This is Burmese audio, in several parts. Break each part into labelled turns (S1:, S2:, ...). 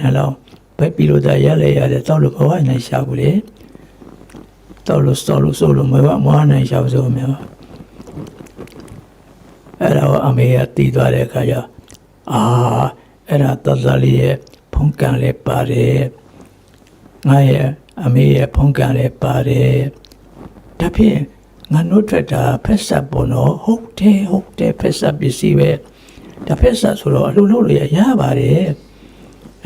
S1: နဲ့လောက်ပဲပြီးလို့သာရလဲရတယ်တောက်လို့ဘဝနဲ့ရှာဘူးလေတောက်လို့စောက်လို့ဆိုလို့မဘမဝနဲ့ရှာဆိုမြတ်အဲ့တော့အမေကတီးသွားတဲ့အခါကျအာအဲ့ဒါတသလေးရဲ့ဖုန်ကန်လေးပါတယ်ငါရဲ့အမေရဲ့ဖုန်ကန်လေးပါတယ်ဒါဖြင့်ငါတို့ထွက်တာဖက်ဆက်ပေါ်တော့ဟုတ်တယ်ဟုတ်တယ်ဖက်ဆက်ပစ္စည်းပဲဒါဖက်ဆက်ဆိုတော့အလိုလိုရရပါတယ်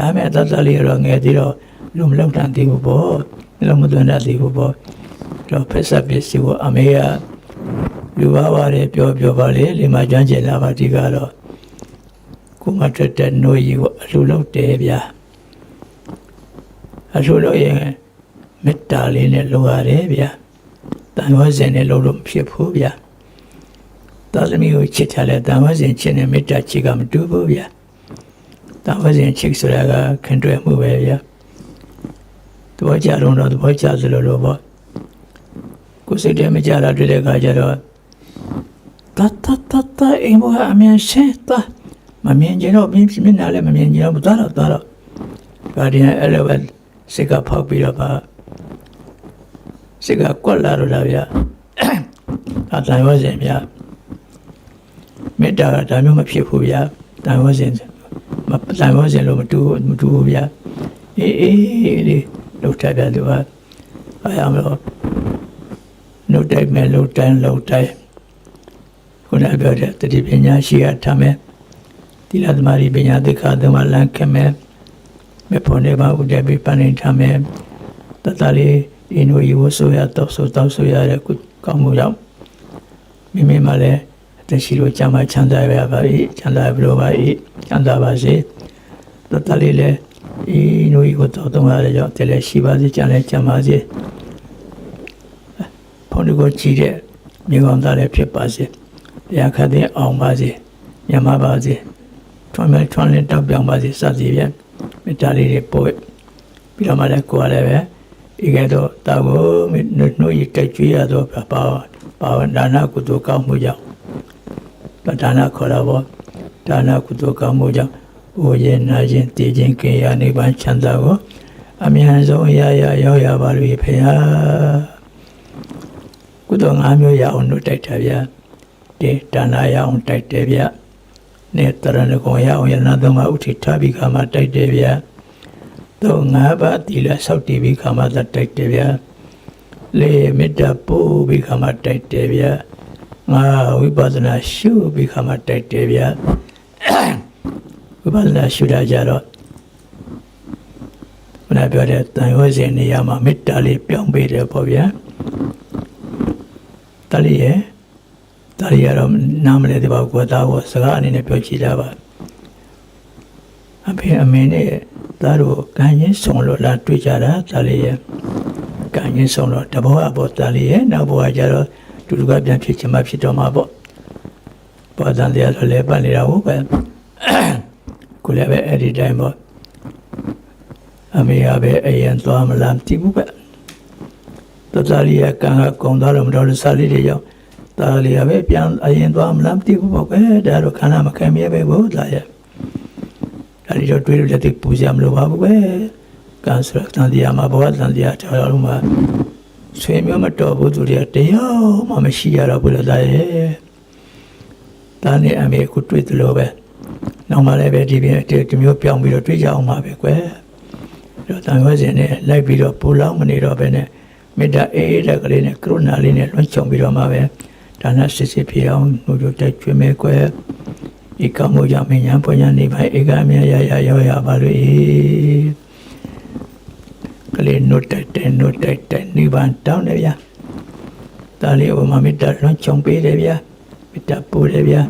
S1: ဒါပေမဲ့တသလေးတော့ငယ်သေးတော့လူမလောက်တန်သေးဘူးပေါ့လူမသွန်းတတ်သေးဘူးပေါ့တော့ဖက်ဆက်ပစ္စည်းကိုအမေကလူပါပါတယ်ပြောပြောပါလေဒီမှာကျွမ်းကျင်လာပါဒီကတော့ကိုမထွက်တဲ့နှိုးကြီးကိုအလိုလောက်တယ်ဗျာအလိုလောက်ရင်မေတ္တာလေးနဲ့လိုရတယ်ဗျာတန်ဝဇင်နဲ့လို့လို့မဖြစ်ဘူးဗျာသာသမီကိုချစ်ချလဲတန်ဝဇင်ချစ်နဲ့မေတ္တာချစ်ကမတူဘူးဗျာ တန်ဝဇင်ချစ်ဆိုတာကခင်တွယ်မှုပဲဗျာသဘောကြတော့တော့သဘောကျသလိုလိုပေါ့ကိုယ်စိတ်ထဲမကြတာတွေ့တဲ့အခါကျတော့တတ်တတ်တတ်တအိမ်ဘောအမြင်ရှင်းတာမမြင်ကြတော့မြင်မျက်နှာလည်းမမြင်ကြတော့သွားတော့သွားတော့ဒါဒီအဲ့လိုပဲစိတ်ကဖောက်ပြီးတော့ပါစိတ်ကကွက်လာတော့လားဗျာအတန်ရောစင်ဗျာမေတ္တာကဒါမျိုးမဖြစ်ဘူးဗျာတန်ရောစင်မ တန်ရောစင်လို့မတူမတူဘူးဗျာအေးအေးလေးလောက်ထပြသူကအားရမလို့နှုတ်တိုက်မဲ့လှုပ်တိုင်းလှုပ်တိုင်းခုနပြောတဲ့တတိပညာရှိရထားမယ်တိလသမารီပညာသိက္ခာသမလန်ခဲ့မယ်မေဖို့နေပါဥဒေပိပဏိထားမယ်တတလေးအင်းတို့ယူဆိုရတော့ဆိုတော့ဆိုရတဲ့ကုကောင်းမှုကြောင့်မိမိမှလည်း အသက်ရှိလို့ကြမ်းမှချမ်းသာရပါ၏ချမ်းသာဘလို့ပါ၏ချမ်းသာပါစေတတလေးလည်းအင်းတို့ယူတော့တော့ရတဲ့ကြောင့်တလည်းရှိပါစေကြမ်းလည်းကြမ်းပါစေဖုန်းကိုကြည့်တဲ့မြေကောင်းသားလည်းဖြစ်ပါစေတရားခတ်တဲ့အောင်ပါစေညမပါစေထွန်းမဲ့ထွန်းလင်းတောက်ပြောင်ပါစေစသည်ဖြင့်မေတ္တာလေးတွေပို့ပြီးတော့မှလည်းကိုယ်ကလည်းပဲဤကဲ့သို့တာကိုနှုတ်ရကြွေးရသောပါပါဝဒါနကုသိုလ်ကောင်းမှုကြောင့် ဒါနခေါ်တာပေါ့ဒါနကုသိုလ်ကောင်းမှုကြောင့်အိုရင်နာခြင်းတည်ခြင်းကိယာနိဗ္ဗာန်ချမ်းသာကိုအမြန်ဆုံးရရရောက်ရပါလို့ဖေဟာကုသိုလ်၅မျိုးရအောင်နှုတ်တိုက်တာဗျာတေဒါနရအောင်တိုက်တယ်ဗျာနေတရဏဂုံရအောင်ယနာသုံးပါးဥထိထားပြီးခါမှတိုက်တယ်ဗျာတော့ငါးပါးတိလဆောက်တည်ပြီးခါမှသက်တိုက်တယ်ဗျာလေမေတ္တာပို့ပြီးခါမှတိုက်တယ်ဗျာ ငါဝိပဿနာရှုပြီးခါမှတိုက်တယ်ဗျာဝိပဿနာရှုတာကြတော့ဘုရားပြောတဲ့တန်ရွေးစဉ်နေရာမှာမေတ္တာလေးပြောင်းပေးတယ်ပေါ့ဗျာတလေးရဲ့ဒါရီကတော့နားမလဲတဲ့ပါကွာသားကိုစကားအနေနဲ့ပြောကြည့်တာပါအဖေအမေနဲ့သားတို့ကံရင်ဆောင်လို့လာတွေ့ကြတာဒါလေးရဲ့ကံရင်ဆောင်လို့တဘောအပေါ်ဒါလေးရဲ့နောက်ဘောကကြတော့ တူတူကပြန်ဖြစ်ချင်မှဖြစ်တော့မှာပေါ့ပေါ်တန်တရားဆိုလဲပတ်နေတာဟုတ်ပဲကိုလည်းပဲအဲ့ဒီတိုင်းပေါ့အမေကပဲအရင်သွားမလားတိဘူးပဲတော်တော်လေးကံကကုံသွားလို့မတော်လို့စားလေးတွေရောက်ဒါလေးကပဲပြန်အရင်သွားမလားမသိဘူးပေါ့ကွယ်ဒါတော့ခန္ဓာမခံမြဲပဲဘူးဒါရဲ့ဒါဒီတော့တွေးလို့လက်သိပူစရာမလိုပါဘူးကွယ်ကံဆိုတော့တန်တရားမှာဘဝတန်တရားတော်တော်မှာ ဆွေမျိုးမတော်ဘူးသူတွေကတရားမှမရှိရတော့ဘူးလေဒါရဲ့ဒါနဲ့အမေကိုတွေးသလိုပဲနောက်မှလည်းပဲဒီပြင်ဒီမျိုးပြောင်းပြီးတော့တွေးကြအောင်ပါပဲကွယ်တော့တန်ရွှေစင်နဲ့လိုက်ပြီးတော့ပူလောင်းမနေတော့ပဲနဲ့မေတ္တာအေးတဲ့ကလေးနဲ့ကရုဏာလေးနဲ့လွှမ်းခြုံပြီးတော့မှပဲဒါနစစ်စစ်ဖြစ်အောင်နှုတ်ကြတိုက်ကျွေးမဲကွယ်ဤကမှုကြောင့်မညာပွညာနေပါဧကမြရရရောက်ရပါလို့က လေးနှုတ်တိုက်တဲ့နှုတ်တိုက်တဲ့နိဗ္ဗာန်တောင်းတယ်ဗျာဒါလေးဥမမေတ္တာလွှမ်းခြုံပေးတယ်ဗျာမေတ္တာပို့တယ်ဗျာ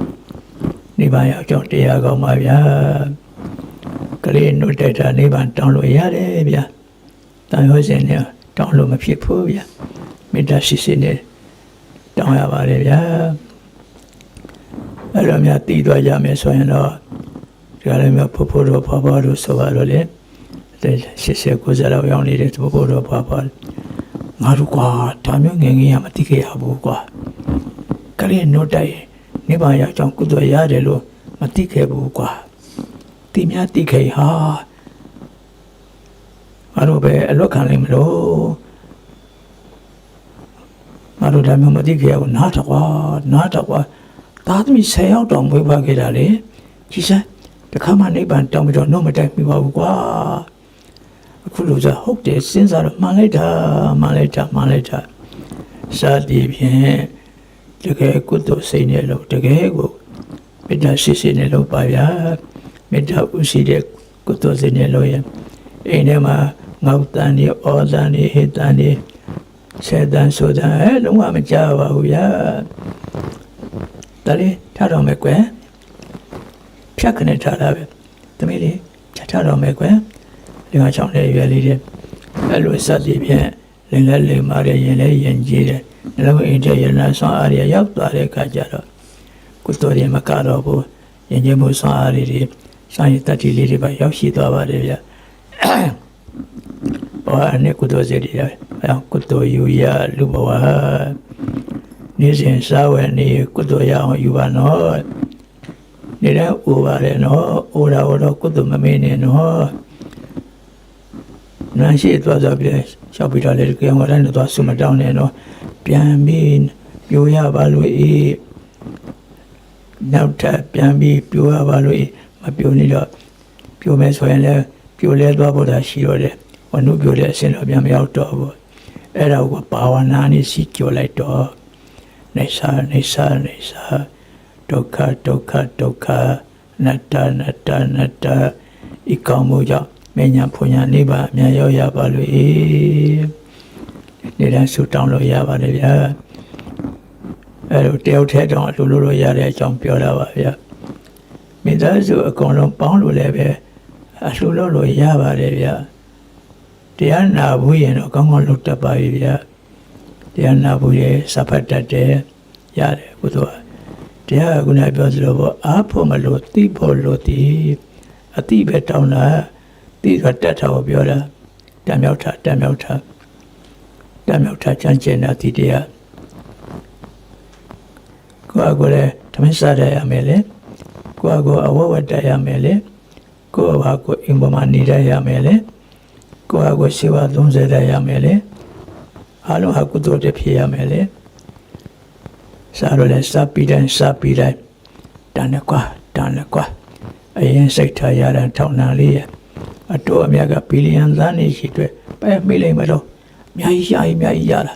S1: နိဗ္ဗာန်ရောက်ကြောင်းတရားကောင်းပါဗျာကလေးနှုတ်တိုက်တာနိဗ္ဗာန်တောင်းလို့ရတယ်ဗျာတန်ရောစင်နဲ့တောင်းလို့မဖြစ်ဘူးဗျာမေတ္တာရှိရှိနဲ့တောင်းရပါတယ်ဗျာအဲ့တော့များတည်သွားကြမယ်ဆိုရင်တော့ဒီကလည်းမျိုးဖို့ဖို့တော့ဖွားဖွားလို့ဆိုပါတော့လေ တဲ့80 90လောက်ရောက်နေတဲ့ဖို့ဖို့တော့ဖွားဖွားငါတို့ကွာဒါမျိုးငယ်ငယ်ရမသိခဲ့ရဘူးကွာကလေးနို့တိုက်နေပါရအောင်ကုသိုလ်ရတယ်လို့မသိခဲ့ဘူးကွာတိများတိခဲ့ဟာငါတို့ပဲအလွတ်ခံလိမ့်မလို့ငါတို့ဒါမျိုးမသိကြဘူးနားတော့ကွာနားတော့ကွာသားသမီး၁၀ယောက်တောင်မွေးဖွားခဲ့တာလေကြီးစမ်းတခါမှနိဗ္ဗာန်တောင်းပြီးတော့နှုတ်မတိုက်မိပါဘူးကွာ အခုလိုဆိုဟုတ်တယ်စဉ်းစားတော့မှန်လိုက်တာမှန်လိုက်တာမှန်လိုက်တာစာတည်ဖြင့်တကယ်ကုသိုလ်စိတ်နဲ့လို့တကယ်ကိုမေတ္တာရှိရှိနဲ့လို့ပါဗျာမေတ္တာဥရှိတဲ့ကုသိုလ်စိတ်နဲ့လို့ရအိမ်ထဲမှာငေါက်တန်နေဩဇန်နေဟိတန်နေဆေတန်ဆိုတန်အဲလုံးဝမကြောက်ပါဘူးဗျာဒါလေးထားတော့မယ်ကွယ်ဖြတ်ခနဲ့ထားတာပဲသမီးလေးချက်ထားတော့မယ်ကွယ် ဒီကချောင်းလေးရွယ်လေးတဲ့အဲ့လိုစသည်ဖြင့်လင်လည်းလိမ်မာတယ်ရင်လည်းရင်ကြီးတယ်နှလုံးအိမ်ထဲရနာဆောင်အားရရောက်သွားတဲ့အခါကျတော့ကုသိုလ်တွေမကတော့ဘူးရင်ကြီးမှုဆောင်အားတွေဆိုင်ရတတိလေးတွေပါရောက်ရှိသွားပါတယ်ဗျာဘာနဲ့ကုသိုလ်စေတီရအဲကုသိုလ်ယူရလူဘဝနေ့စဉ်စားဝယ်နေကုသိုလ်ရအောင်ယူပါနော်နေတဲ့ဥပါလေနော်ဥရာဝတော့ကုသိုလ်မမေ့နဲ့နော် နန်းရှိသွားကြပြီရှောက်ပြီးတော့လေကြောင်ဝရနဲ့သွားဆုမတောင်းနဲ့နော်ပြန်ပြီးပြိုရပါလို့အေးနောက်ထပ်ပြန်ပြီးပြိုရပါလို့အေးမပြိုနေတော့ပြိုမယ်ဆိုရင်လည်းပြိုလဲသွားဖို့သာရှိတော့တယ်ဝနုပြိုတဲ့အစင်တော့ပြန်မရောက်တော့ဘူးအဲ့ဒါကိုဘာဝနာနဲ့စီကြောလိုက်တော့နေစာနေစာနေစာဒုက္ခဒုက္ခဒုက္ခနတ္တနတ္တနတ္တဤကောင်းမှုကြောင့် မညာဖွညာနိဗ္ဗာန်အမြန်ရောက်ရပါလို့ဤနေ့တိုင်းဆုတောင်းလို့ရပါတယ်ဗျာအဲ့လိုတယောက်ထဲတောင်အလိုလိုလိုရတဲ့အကြောင်းပြောတာပါဗျာမိသားစုအကုန်လုံးပေါင်းလို့လည်းပဲအလိုလိုလိုရပါတယ်ဗျာတရားနာဘူးရင်တော့ကောင်းကောင်းလုပ်တတ်ပါပြီဗျာတရားနာဘူးရဲ့စဖတ်တတ်တယ်ရတယ်ဘုရားတရားကခုနပြောသလိုပေါ့အားဖို့မလို့သိဖို့လို့တည်အတိပဲတောင်းတာ သိကတတ်တာကိုပြောတာတံမြောက်တာတံမြောက်တာတံမြောက်တာချမ်းကျင်တာဒီတရားကိုယ့်အကိုယ်လည်းဓမ္မစရရမယ်လေကိုယ့်အကိုယ်အဝဝတ္တရမယ်လေကိုယ့်ဘာကိုယ်အိမ်ပေါ်မှာနေရရမယ်လေကိုယ့်အကိုယ်ရှိဝ30ရရမယ်လေအားလုံးဟာကုသိုလ်တွေဖြစ်ရမယ်လေစားရလဲစားပြီးတိုင်းစားပြီးတိုင်းတန်နဲ့ကွာတန်နဲ့ကွာအရင်စိတ်ထားရတဲ့ထောင်နှံလေးရ အတော်အမြတ်ကဘီလီယံသန်းနေရှိအတွက်ပဲမိလိုက်မလို့အများကြီးရှားအများကြီးရတာ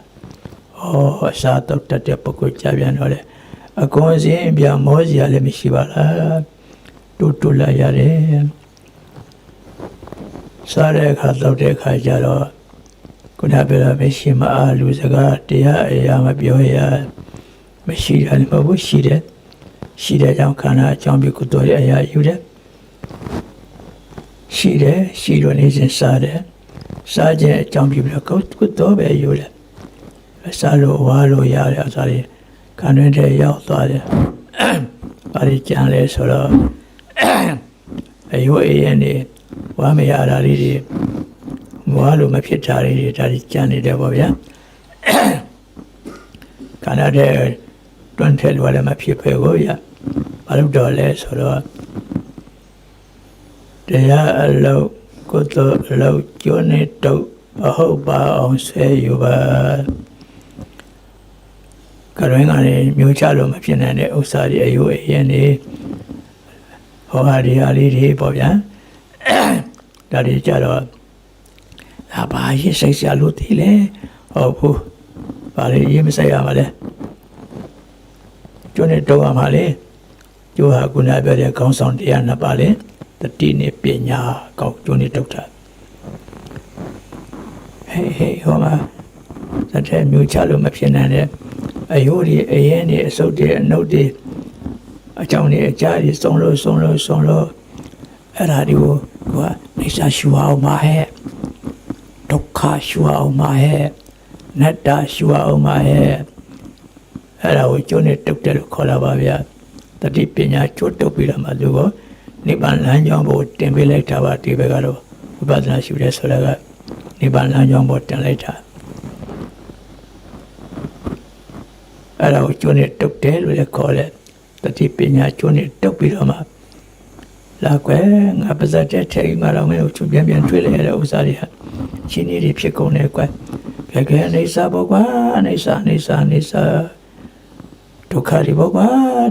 S1: ဟောအစားတော့တတ်တဲ့ပုဂ္ဂိုလ်ကြပြန်တော့လေအကွန်စင်းပြမောစီရလည်းမရှိပါလားတူတူလာရတယ်စားတဲ့အခါတော့တဲ့အခါကျတော့ခုနပြောတာမရှိမအားလူစကားတရားအရာမပြောရမရှိတယ်မဟုတ်ဘူးရှိတယ်ရှိတဲ့ကြောင့်ခန္ဓာအကြောင်းပြုကုသိုလ်ရဲ့အရာယူတယ် ရှိတယ်ရှိလို့နေစဉ်စားတယ်စားခြင်းအကြောင်းပြုပြီးတော့ကုသိုလ်ပဲယူတယ်စားလို့ဝါလို့ရတယ်အစားတွေခန္ဓာထဲရောက်သွားတယ်ဘာတွေကြံလဲဆိုတော့အယုအေးရနေဝါမရတာလေးတွေမွားလို့မဖြစ်တာလေးတွေဒါကြီးကြံနေတယ်ပေါ့ဗျာခန္ဓာထဲတွန်းထဲလို့လည်းမဖြစ်ပဲကိုဗျာဘာလို့တော့လဲဆိုတော့ တရားအလုံးကုသိုလ်အလုံးကျိုးနေတော့အဟုတ်ပါအောင်ဆဲယူပါကရွင်းကနေမျိုးချလို့မဖြစ်နိုင်တဲ့ဥစ္စာတွေအယုအရင်နေဟောဟာဒီဟာလေးတွေပေါ့ဗျာဒါတွေကြတော့ဒါဘာရစိတ်ဆရာလို့သိလဲဟုတ်ဘူးဘာလဲရေးမဆိုင်ရပါလဲကျွန်းနဲ့တော့ရမှာလေကျိုးဟာခုနပြောတဲ့ခေါင်းဆောင်တရားနှစ်ပါးလေ တတိနဲ့ပညာကောက်ကျွန်းနဲ့တုတ်တာဟေးဟေးဟောမှာတတဲ့မျိုးချလို့မဖြစ်နိုင်တဲ့အယိုးတွေအရင်တွေအစုပ်တွေအနှုတ်တွေအကြောင်းတွေအကြားတွေစုံလို့စုံလို့စုံလို့အဲ့ဒါတွေကိုကနေစာရှူအောင်မဟဲ့ဒုက္ခရှူအောင်မဟဲ့နတ္တရှူအောင်မဟဲ့အဲ့ဒါကိုကျိုးနဲ့တုတ်တယ်လို့ခေါ်လာပါဗျာတတိပညာကျိုးတုတ်ပြီးတော့မှသူက နိဗ္ဗာန်လမ်းကြောင်းကိုတင်ပေးလိုက်တာပါဒီဘက်ကတော့ဝိပဿနာရှုတဲ့ဆိုတာကနိဗ္ဗာန်လမ်းကြောင်းကိုတင်လိုက်တာအဲ့ဒါကိုကျိုးနဲ့တုတ်တယ်လို့လည်းခေါ်တယ်တတိပညာကျိုးနဲ့တုတ်ပြီးတော့မှလာကွယ်ငါပါဇက်တဲ့ထဲမှာတော့မင်းတို့ချွပြန်ပြန်တွေ့လိုက်ရတဲ့ဥစ္စာတွေဟာချင်းကြီးတွေဖြစ်ကုန်တယ်ကွယ်ကဲကဲအနေစာပေါ့ကွာအနေစာအနေစာအနေစာဒုက္ခတွေပေါ့ကွာ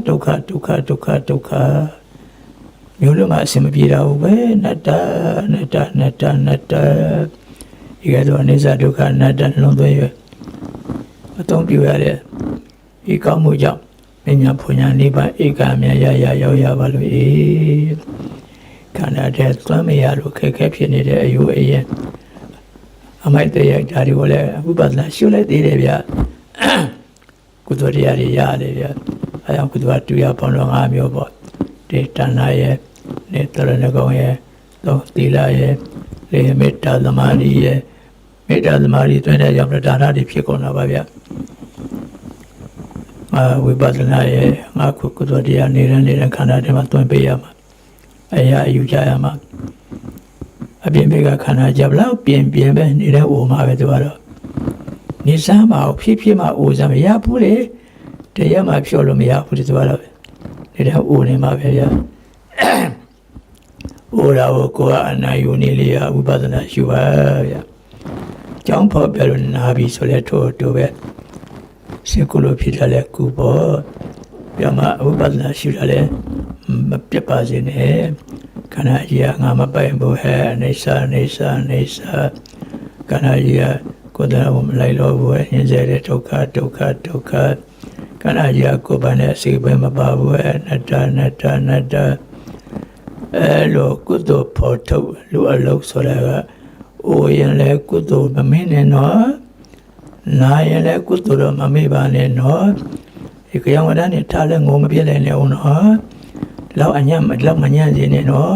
S1: ဒုက္ခဒုက္ခဒုက္ခဒုက္ခ မျိုးလုံးမအစင်မပြေတာဘူးပဲနတ္တနတ္တနတ္တနတ္တဒီကတော့အနေစာဒုက္ခနတ္တလုံးသွင်းရအသုံးပြုရတဲ့ဒီကောင်းမှုကြောင့်မညာဖွညာနိဗ္ဗာန်ဧကမြတ်ရရရောက်ရပါလို့အေးခန္ဓာတဲ့သွမ်းမရလို့ခက်ခဲဖြစ်နေတဲ့အယူအရင်အမိုက်တရားဓာတ်တွေကိုလည်းဥပဒနာရှုလိုက်သေးတယ်ဗျကုသိုလ်တရားတွေရတယ်ဗျအဲကြောင့်ကုသိုလ်ကတူရပေါင်းတော့၅မျိုးပေါ့ ဒီတဏ္ဍာရဲ့နေတရဏဂုံရဲ့သုံးသီလရဲ့လေမေတ္တာသမာဓိရဲ့မေတ္တာသမာဓိတွင်တဲ့ကြောင့်ဒါနတွေဖြစ်ကုန်တာပါဗျအာဝိပဿနာရဲ့ငါခုကုသိုလ်တရားနေတဲ့နေတဲ့ခန္ဓာတွေမှာတွင်ပေးရမှာအရာအယူကြရမှာအပြင်ဘက်ကခန္ဓာကြဘလောက်ပြင်ပြင်ပဲနေတဲ့အိုမှာပဲသူကတော့နေစားမအောင်ဖြည်းဖြည်းမှအိုစားမရဘူးလေတရားမှဖြောလို့မရဘူးသူကတော့ နေတဲ့အိုနေမှာပဲဗျာအိုရာကိုကိုကအနာယူနေလေဝိပဿနာရှုပါဗျာကျောင်းဖော်ပြလို့နာပြီဆိုလဲထို့တူပဲစေကုလိုဖြစ်လာလဲကုပေါ်ပြမဝိပဿနာရှုလာလဲမပြတ်ပါစေနဲ့ခန္ဓာကြီးကငါမပိုင်ဘူးဟဲ့အိဋ္ဌာအိဋ္ဌာအိဋ္ဌာခန္ဓာကြီးကကိုယ်တော်ကိုမလိုက်လို့ဘူးဟဲ့ညင်စေတဲ့ဒုက္ခဒုက္ခဒုက္ခ ခန္ဓာကြီးကကိုယ်ပိုင်နဲ့စိတ်ပဲမပါဘူးဟဲ့နတ္တနတ္တနတ္တအဲလိုကုသိုလ်ဖို့ထုတ်လူအလုပ်ဆိုတာကအိုရင်လည်းကုသိုလ်မမင်းနဲ့နော်နာရင်လည်းကုသိုလ်တော့မမေ့ပါနဲ့နော်ဒီကြောင်ဝဒန်းနဲ့ထားလဲငုံမပြည့်နိုင်လေအောင်နော်လောက်အညံ့လောက်မညံ့စေနဲ့နော်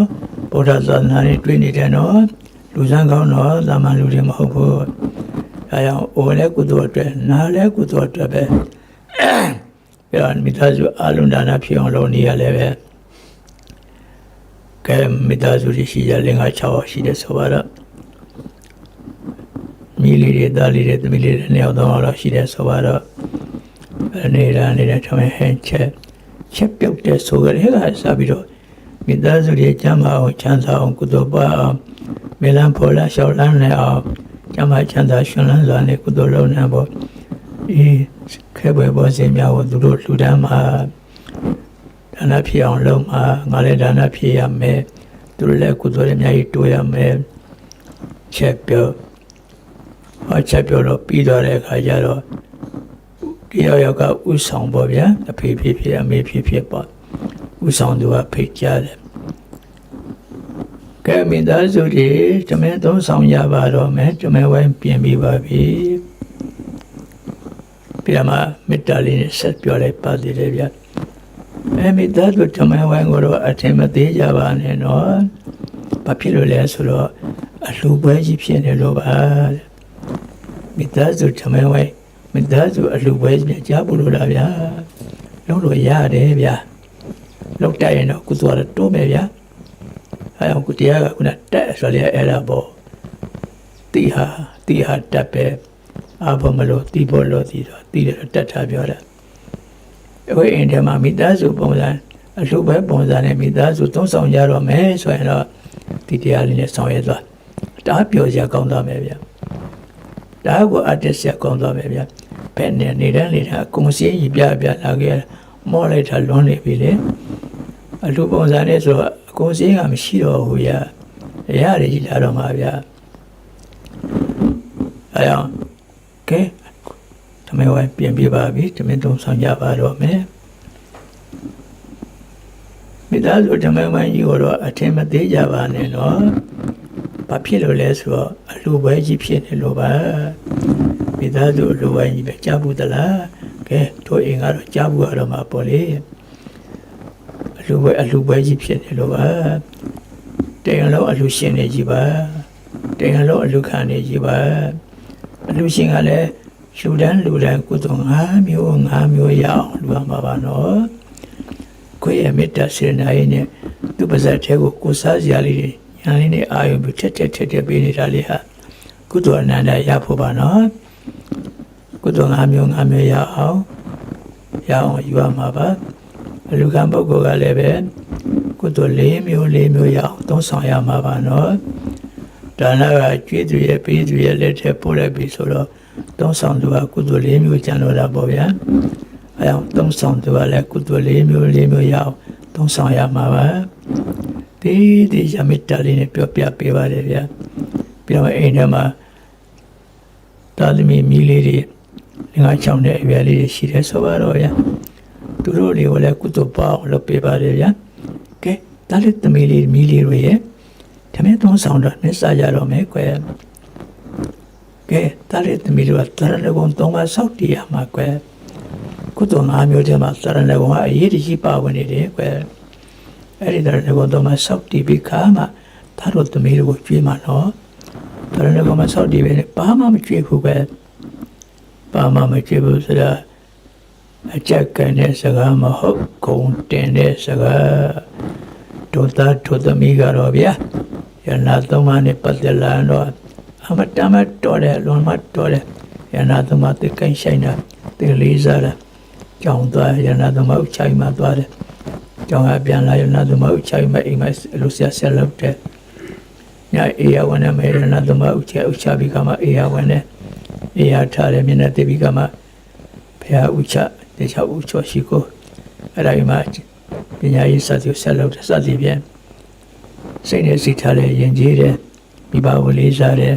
S1: ဗုဒ္ဓသာသနာနဲ့တွေ့နေတယ်နော်လူစမ်းကောင်းတော့သာမန်လူတွေမဟုတ်ဘူးအဲကြောင့်အိုလည်းကုသိုလ်အတွက်နာလည်းကုသိုလ်အတွက်ပဲ ပြောမိသားစုအလုံးဒါနဖြစ်အောင်လုပ်နေရလဲပဲကဲမိသားစုရှိရလင်္ကာ6ရှိတယ်ဆိုတော့မိလေးတွေသားလေးတွေသမီးလေးတွေနှစ်ယောက်သုံးယောက်လောက်ရှိတယ်ဆိုတော့နေတာနေတဲ့ထမင်းဟန်ချက်ချက်ပြုတ်တဲ့ဆိုကြတဲ့ကစပြီးတော့မိသားစုတွေကျမ်းမာအောင်ချမ်းသာအောင်ကုသိုလ်ပါအောင်မေလန်ဖော်လာလျှောက်လန်းနေအောင်ကျမ်းမာချမ်းသာရှင်လန်းစွာနဲ့ကုသိုလ်လုပ်နေဖို့ဒီ ခဲပွဲပေါ်စင်များကိုသူတို့လှူဒန်းမှာဒါနဖြစ်အောင်လုပ်မှာငါလည်းဒါနဖြစ်ရမယ်သူတို့လည်းကုသိုလ်တွေအများကြီးတိုးရမယ်ချက်ပြုတ်ဟောချက်ပြုတ်တော့ပြီးသွားတဲ့အခါကျတော့ဒီယောက်ယောက်ကဥဆောင်ပေါ့ဗျာအဖေဖြစ်ဖြစ်အမေဖြစ်ဖြစ်ပေါ့ဥဆောင်သူကဖိတ်ကြတယ်ကဲမိသားစုတွေတမန်သုံးဆောင်ရပါတော့မယ်တမန်ဝိုင်းပြင်ပြီးပါပြီ ပြမမေတ္တာလေးနဲ့ဆက်ပြောလိုက်ပါသေးတယ်ဗျာအဲမိသားစုတမန်ဝိုင်းကိုတော့အထင်မသေးကြပါနဲ့နော်ဘာဖြစ်လို့လဲဆိုတော့အလှပွဲကြီးဖြစ်နေလို့ပါမိသားစုတမန်ဝိုင်းမိသားစုအလှပွဲကြီးကြားဖို့လို့လားဗျာလုံးလို့ရတယ်ဗျာလောက်တိုက်ရင်တော့ကုသိုလ်ရတိုးမယ်ဗျာအဲအောင်ကုတရားကခုနတက်ဆိုလေအဲ့ဒါပေါ့တိဟာတိဟာတက်ပဲ အဘမလို့တိဖို့လို့တိတော့တိတယ်တက်ထားပြောတာဝိအင်တမှာမိသားစုပုံစံအလှပဲပုံစံနဲ့မိသားစုသုံးဆောင်ကြတော့မယ်ဆိုရင်တော့ဒီတရားလေးနဲ့ဆောင်ရွက်သွားဒါပြောစရာကောင်းသွားမယ်ဗျာဒါကိုအတက်ဆက်ကောင်းသွားမယ်ဗျာဘယ်နဲ့နေတဲ့နေတာကုမစင်းကြီးပြပြလာခဲ့မောလိုက်တာလွန်နေပြီလေအလှပုံစံနဲ့ဆိုတော့အကုန်စင်းကမရှိတော့ဘူးဗျာရရတယ်ကြီးလာတော့မှာဗျာအဲအောင် ကဲတမန်ဝိုင်းပြင်ပြပါပြီတမန်သုံးဆောင်ကြပါတော့မယ်မိသားစုတမန်ဝိုင်းကြီးတော့အထင်မသေးကြပါနဲ့နော်ဘာဖြစ်လို့လဲဆိုတော့အလှပွဲကြီးဖြစ်နေလို့ပါမိသားစုအလှပွဲကြီးပဲကြားဘူးသလားကဲတို့အိမ်ကတော့ကြားဘူးရတော့မှာပေါ့လေအလှပွဲအလှပွဲကြီးဖြစ်နေလို့ပါတေရလုံးအလှရှင်နေကြီးပါတေရလုံးအလှခံနေကြီးပါ အလှရှင်ကလည်းလူတန်းလူတန်းကုသိုလ်၅မျိုး၅မျိုးရအောင်လူအောင်ပါပါနော်ကိုယ့်ရဲ့မေတ္တာစေနာရေးနဲ့သူပါဇက်ထဲကိုကိုစားစရာလေးတွေညာလေးနဲ့အာယုံပြီးထက်ထက်ထက်ထက်ပေးနေတာလေးဟာကုသိုလ်အနန္တရဖို့ပါနော်ကုသိုလ်၅မျိုး၅မျိုးရအောင်ရအောင်ယူရမှာပါအလူကံပုဂ္ဂိုလ်ကလည်းပဲကုသိုလ်၄မျိုး၄မျိုးရအောင်သုံးဆောင်ရမှာပါနော် ဒါနကကျွေးသူရဲ့ပေးသူရဲ့လက်ထက်ပို့လိုက်ပြီဆိုတော့သုံးဆောင်သူကကုသိုလ်လေးမျိုးကျန်တော့တာပေါ့ဗျာအဲအောင်သုံးဆောင်သူကလည်းကုသိုလ်လေးမျိုးလေးမျိုးရအောင်သုံးဆောင်ရမှာပါဒီဒီရမေတ္တာလေးနဲ့ပြောပြပေးပါတယ်ဗျာပြီးတော့အိမ်ထဲမှာသာသမီမီးလေးတွေငါချောင်းတဲ့အရွယ်လေးတွေရှိတယ်ဆိုပါတော့ဗျာသူတို့တွေကိုလည်းကုသိုလ်ပေါအောင်လုပ်ပေးပါတယ်ဗျာကဲဒါလေးသမီးလေးမီးလေးတွေရဲ့ တမင်သုံးဆောင်တော့နှစ်စားကြတော့မယ်ကွယ်ကဲတားရသမီးတို့ကတရဏဂုံသုံးပါးစောက်တည်ရမှာကွယ်ကုသိုလ်ငါးမျိုးထဲမှာတရဏဂုံကအရေးတကြီးပါဝင်နေတယ်ကွယ်အဲ့ဒီတရဏဂုံသုံးပါးစောက်တည်ပြီးခါမှသားတို့သမီးတို့ကိုကြွေးမှာနော်တရဏဂုံမှာစောက်တည်ပဲနဲ့ဘာမှမကြွေးဘူးကွယ်ဘာမှမကြွေးဘူးဆိုတာအချက်ကန်တဲ့စကားမဟုတ်ဂုံတင်တဲ့စကားတို့သားတို့သမီးကတော့ဗျာ ယနာသုံးပါးနဲ့ပတ်သက်လာတော့အမတမတော်တယ်လွန်မတော်တယ်ယနာသုံးပါးသိကိန်းဆိုင်တာသိလေးစားတာကြောင်းသွားယနာသုံးပါးဥချိုင်မှသွားတယ်ကြောင်းကပြန်လာယနာသုံးပါးဥချိုင်မှအိမ်မှာလူဆရာဆက်လုပ်တယ်ညာအေယဝနမေယနာသုံးပါးဥချိုင်ဥချပြီးကမှအေယဝနအေယထားတယ်မျက်နှာတပြီးကမှဘုရားဥချတေချာဥချောရှိကိုအဲ့ဒါကြီးမှပညာရေးစသည်ဆက်လုပ်တဲ့စသည်ဖြင့် စိတ်နဲ့စိတ်ထားတဲ့ယဉ်ကျေးတဲ့မိဘကိုလေးစားတဲ့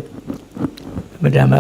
S1: မတ္တမ